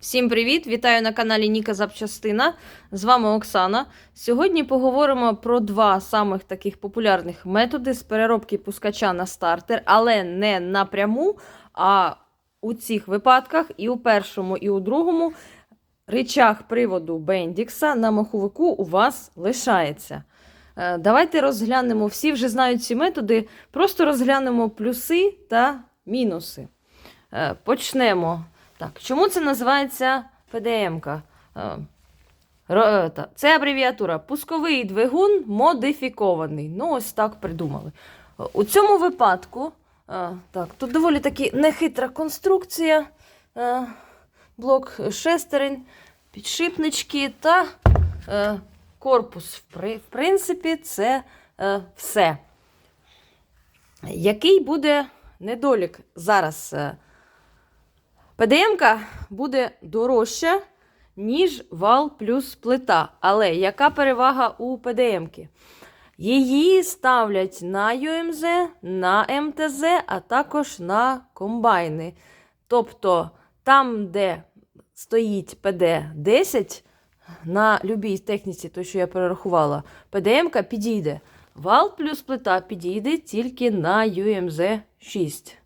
Всім привіт! Вітаю на каналі Ніка Запчастина. З вами Оксана. Сьогодні поговоримо про два самих таких популярних методи з переробки пускача на стартер, але не напряму. А у цих випадках, і у першому, і у другому, речах приводу Бендікса на маховику у вас лишається. Е, Давайте розглянемо. Всі вже знають ці методи, просто розглянемо плюси та мінуси. Е, Почнемо. Так, чому це називається ПДМ-ка? Е, е, Це абревіатура пусковий двигун модифікований. Ну, ось так придумали. У цьому випадку, е, так, тут доволі таки нехитра конструкція, блок шестерень, підшипнички та корпус. В принципі, це все. Який буде недолік зараз? ПДМ-ка буде дорожча, ніж вал плюс плита. Але яка перевага у ПДМ-ки? Її ставлять на ЮМЗ, на МТЗ, а також на комбайни. Тобто там, де стоїть ПД-10, на любій техніці, то, що я перерахувала, ПДМ-ка підійде. Вал плюс плита підійде тільки на ЮМЗ 6.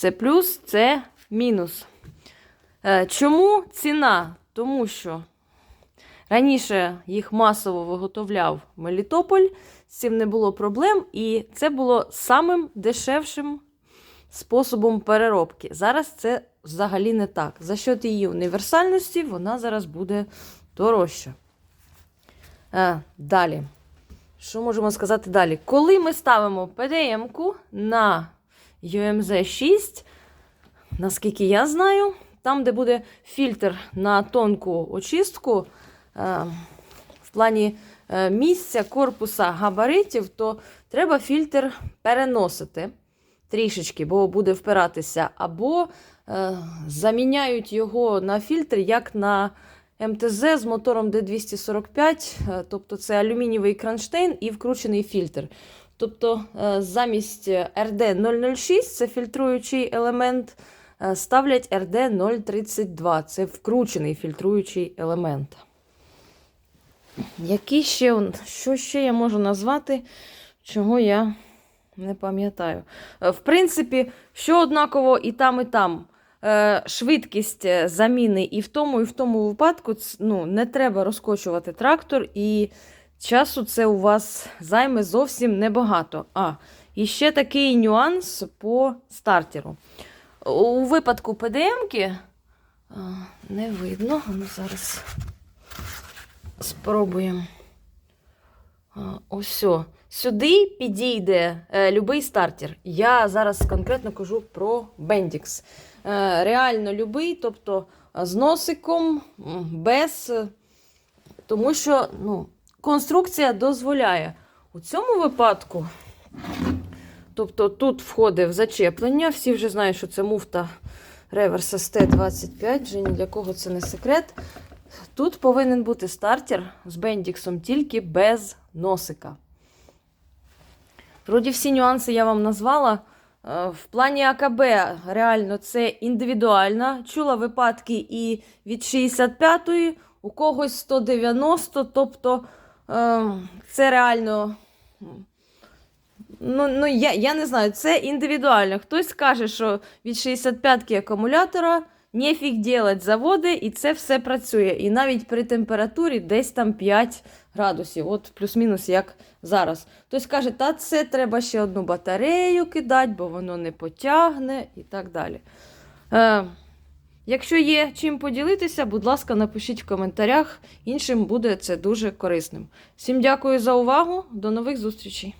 Це плюс, це мінус. Е, Чому ціна? Тому що раніше їх масово виготовляв Мелітополь, з цим не було проблем, і це було самим дешевшим способом переробки. Зараз це взагалі не так. За счет її універсальності вона зараз буде дорожча. Е, Далі. Що можемо сказати далі? Коли ми ставимо PDM-ку на UMZ 6, наскільки я знаю, там, де буде фільтр на тонку очистку, е, в плані е, місця, корпуса, габаритів, то треба фільтр переносити трішечки, бо буде впиратися, або е, заміняють його на фільтр, як на МТЗ з мотором D245, е, тобто це алюмінієвий кронштейн і вкручений фільтр. Тобто е, замість RD006, це фільтруючий елемент, е, ставлять RD032, це вкручений фільтруючий елемент. Які ще, що ще я можу назвати, чого я не пам'ятаю. Е, В принципі, що однаково і там, і там. Е, Швидкість е, заміни і в тому, і в тому випадку ну, не треба розкочувати трактор, і часу це у вас займе зовсім небагато. А, і ще такий нюанс по стартеру. У випадку ПДМки не видно. Ну, зараз спробуємо. Ось. Сюди підійде е, любий стартер. Я зараз конкретно кажу про Bendix. Е, реально любий, тобто е, з носиком, без. е, Тому що ну, конструкція дозволяє. У цьому випадку, тобто тут входить в зачеплення, всі вже знають, що це муфта Reverse ST25, вже ні для кого це не секрет. Тут повинен бути стартер з бендіксом тільки без носика. Вроді всі нюанси я вам назвала. Е, В плані АКБ реально це індивідуально. Чула випадки і від 65-ї, у когось 190, тобто це реально. Ну, ну я, я не знаю, це індивідуально. Хтось каже, що від 65-ки акумулятора нефіг делать заводи, і це все працює. І навіть при температурі десь там 5 градусів, от плюс-мінус як зараз. Хтось каже, та це треба ще одну батарею кидати, бо воно не потягне і так далі. Е, якщо є чим поділитися, будь ласка, напишіть в коментарях. Іншим буде це дуже корисним. Всім дякую за увагу. До нових зустрічей!